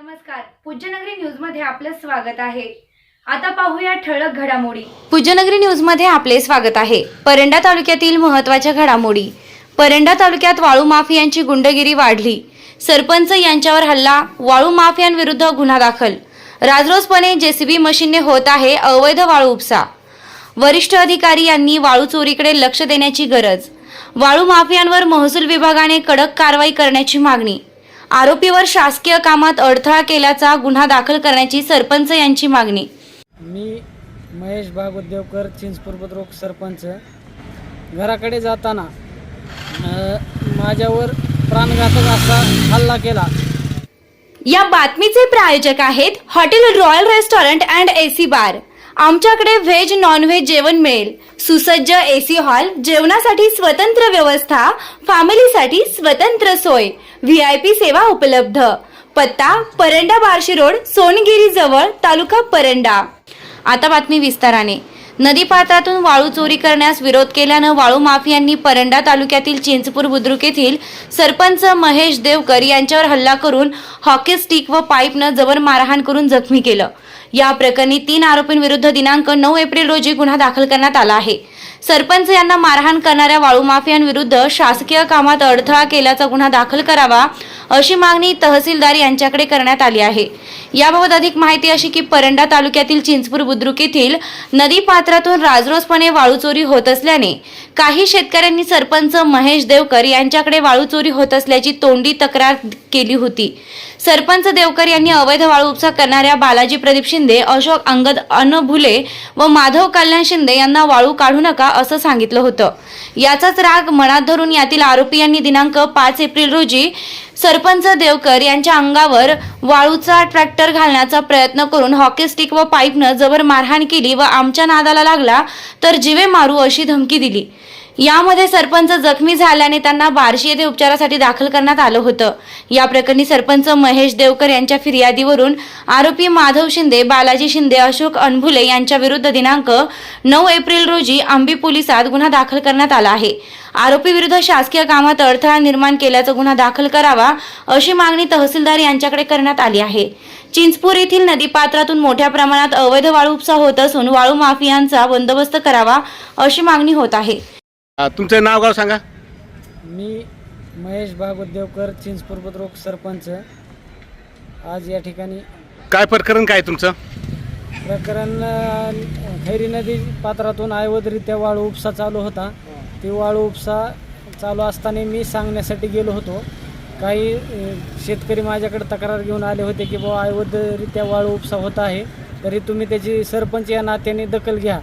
नमस्कार. पूज्यनगरी न्यूजमध्ये आपलं स्वागत आहे. आता पाहूया ठळक घडामोडी. पूज्यनगरी न्यूजमध्ये आपले स्वागत आहे. परंडा तालुक्यातील महत्त्वाच्या घडामोडी. परंडा तालुक्यात वाळू माफियांची गुंडगिरी वाढली. सरपंच यांच्यावर हल्ला वाळू माफियांविरुद्ध गुन्हा दाखल. राजरोसपणे जेसीबी मशीनने होत आहे अवैध वाळू उपसा. वरिष्ठ अधिकारी यांनी वाळू चोरीकडे लक्ष देण्याची गरज. वाळू माफियांवर महसूल विभागाने कडक कारवाई करण्याची मागणी. आरोपीवर शासकीय कामात अडथळा केल्याचा गुन्हा दाखल करण्याची सरपंच यांची मागणी. मी महेश भागवत देवकर चिंचपूर बुद्रुक सरपंच. घराकडे जाताना अ, माझ्यावर प्राणघातक असा हल्ला केला. या बातमीचे प्रायोजक आहेत hotel royal restaurant and AC bar. आमच्याकडे व्हेज नॉनव्हेज जेवण मिळेल. सुसज्ज एसी हॉल जेवणासाठी स्वतंत्र व्यवस्था फॅमिलीसाठी स्वतंत्र सोय व्ही आय पी सेवा उपलब्ध. पत्ता परंडा बार्शी रोड सोनगिरी जवळ तालुका परंडा. आता बातमी विस्ताराने. नदीपात्रातून वाळू चोरी करण्यास विरोध केल्यानं वाळू माफियांनी परंडा तालुक्यातील चिंचपूर बुद्रुक येथील सरपंच महेश देवकर यांच्यावर हल्ला करून हॉकी स्टिक व पाईपनं जबर मारहाण करून जखमी केलं. या प्रकरणी तीन आरोपींविरुद्ध दिनांक नऊ एप्रिल रोजी गुन्हा दाखल करण्यात आला आहे. सरपंच यांना मारहाण करणाऱ्या वाळू माफियांविरुद्ध शासकीय कामात अडथळा केल्याचा गुन्हा दाखल करावा अशी मागणी तहसीलदार यांच्याकडे करण्यात आली आहे. याबाबत अधिक माहिती अशी की परंडा तालुक्यातील चिंचपूर बुद्रुक येथील नदीपात्रातून राजरोसपणे वाळू चोरी होत असल्याने काही शेतकऱ्यांनी सरपंच महेश देवकर यांच्याकडे वाळू चोरी होत असल्याची तोंडी तक्रार केली होती. सरपंच देवकर यांनी अवैध वाळू उपसा करणाऱ्या बालाजी प्रदीप शिंदे अशोक अंगद अनभुले व माधव कल्याण शिंदे यांना वाळू काढू नका असं सांगितलं होतं. याचाच राग मनात धरून यातील आरोपी यांनी दिनांक पाच एप्रिल रोजी सरपंच देवकर यांच्या अंगावर वाळूचा ट्रॅक्टर घालण्याचा प्रयत्न करून हॉकी स्टिक व पाईपनं जबर मारहाण केली व आमच्या नादाला लागला तर जिवे मारू अशी धमकी दिली. यामध्ये सरपंच जखमी झाल्याने त्यांना बार्शी येथे उपचारासाठी दाखल करण्यात आलं होतं. या प्रकरणी सरपंच महेश देवकर यांच्या फिर्यादीवरून आरोपी माधव शिंदे बालाजी शिंदे अशोक अनभुले यांच्या विरुद्ध दिनांक नऊ एप्रिल रोजी आंबी पोलिसात गुन्हा दाखल करण्यात आला आहे. आरोपी विरुद्ध शासकीय कामात अडथळा निर्माण केल्याचा गुन्हा दाखल करावा अशी मागणी तहसीलदार यांच्याकडे करण्यात आली आहे. चिंचपूर येथील नदीपात्रातून मोठ्या प्रमाणात अवैध वाळू उपसा होत असून वाळू माफियांचा बंदोबस्त करावा अशी मागणी होत आहे. तुमचं नाव गाव सांगा. मी महेश भागवत देवकर चिंचपूर बुद्रुक सरपंच. आज या ठिकाणी काय प्रकरण काय तुमचं? प्रकरण अ, खैरी नदी पात्रातून अवैधरित्या वाळू उपसा चालू होता. ती वाळू उपसा चालू असताना मी सांगण्यासाठी गेलो होतो. काही अ, शेतकरी माझ्याकडे तक्रार घेऊन आले होते की बाबा अवैधरित्या वाळू उपसा होत आहे. तरी तुम्ही त्याची सरपंच या नात्याने दखल घ्या.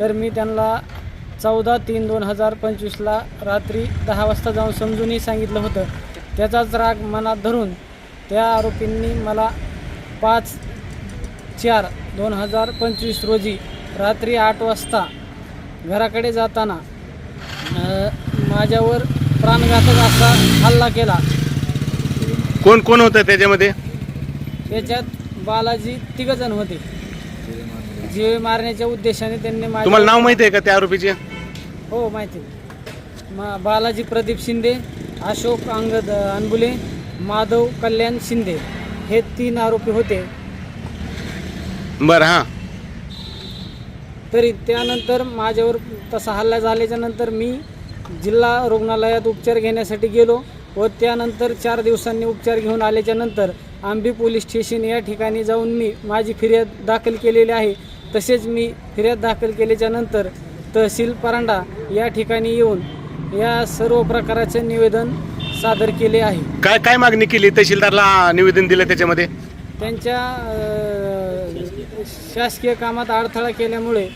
तर मी त्यांना चौदा तीन दोन हजार पंचवीसला रात्री दहा वाजता जाऊन समजूनही सांगितलं होतं. त्याचाच राग मनात धरून त्या आरोपींनी मला पाच चार दोन हजार पंचवीस रोजी रात्री आठ वाजता घराकडे जाताना माझ्यावर प्राणघातक असा हल्ला केला. कोण कोण होतं त्याच्यामध्ये? त्याच्यात बालाजी तिघजण होते. जीवे मारण्याच्या उद्देशाने त्यांनी माझ्या- तुम्हाला नाव माहिती आहे का त्या आरोपीचे? हो माहिती. मा बालाजी प्रदीप शिंदे अशोक अंगद अनबुले माधव कल्याण शिंदे हे तीन आरोपी होते. बरं हां. तरी त्यानंतर माझ्यावर तसा हल्ला झाल्याच्यानंतर मी जिल्हा रुग्णालयात उपचार घेण्यासाठी गेलो व त्यानंतर चार दिवसांनी उपचार घेऊन आल्याच्यानंतर आंबी पोलीस स्टेशन या ठिकाणी जाऊन मी माझी फिर्याद दाखल केलेली आहे. तसेच मी फिर्याद दाखल केल्याच्यानंतर तहसील परांडा या ठिकाणी येऊन या सर्व प्रकाराचे निवेदन सादर केले आहे. काय काय मागणी केली तहसीलदारला निवेदन दिलं त्याच्यामध्ये? त्यांच्या अ, शासकीय कामात अडथळा केल्यामुळे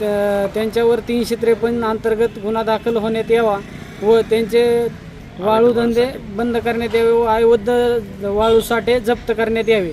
त्या- त्यांच्यावर तीनशे त्रेपन्न अंतर्गत गुन्हा दाखल होण्यात यावा व त्यांचे वाळू धंदे बंद करण्यात यावे व अवैध वाळू साठे जप्त करण्यात यावे.